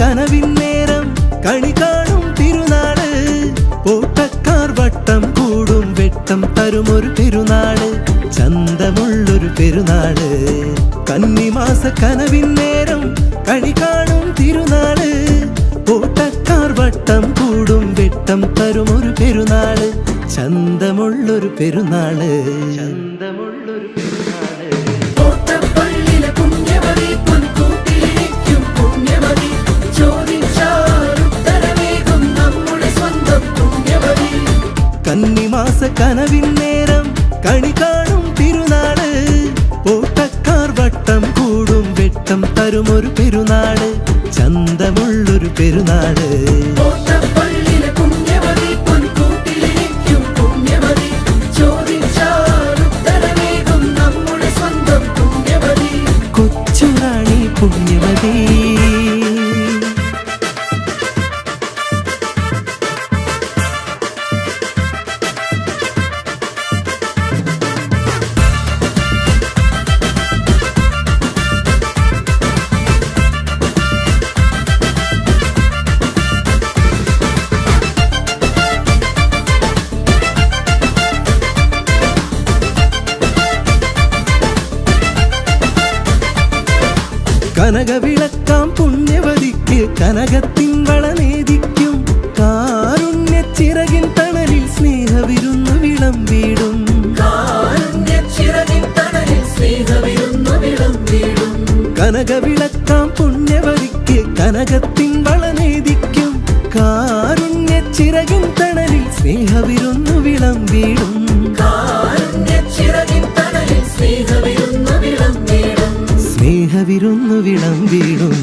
കനവിൻ നേരം കണി കാണും തിരുനാൾ. പോട്ടക്കാർ വട്ടം കൂടും വെട്ടം തരുമൊരു പെരുന്നാൾ. ചന്തമുള്ളൊരു പെരുന്നാൾ. കന്നിമാസ കനവിൻ നേരം കണി കാണും തിരുനാൾ. പോട്ടക്കാർ വട്ടം കൂടും വെട്ടം തരുമൊരു പെരുന്നാൾ. ചന്തമുള്ളൊരു പെരുന്നാൾ. ചന്തമുള്ളൊരു പെരുന്നാൾ. കന്നിമാസ കനവിൻ നേരം കണി കാണും തിരുനാൾ. ഓട്ടക്കാർ വട്ടം കൂടും വെട്ടം തരുമൊരു പെരുന്നാൾ. ചന്തമുള്ളൊരു പെരുന്നാൾ. കോട്ടപ്പള്ളിയിലെ കനകവിളക്കാം പുണ്യവതിക്ക് കനകത്തിങ്കള വളനേദിക്കും. കാരുണ്യ ചിറകിൻ തണലിൽ സ്നേഹവിരുന്നു വിളമ്പിടും കാരുണ്യച്ചിറകിൻ തണലിൽ സ്നേഹവിരുന്നു വിളമ്പിടും കനകവിളക്കാം പുണ്യവതിക്ക് കനകത്തിൻ വളനേദിക്കും. കാരുണ്യ ചിറകിൻ തണലിൽ സ്നേഹവിരുന്നു വിളമ്പിടും സ്നേഹവിരുന്നു വിളമ്പിടും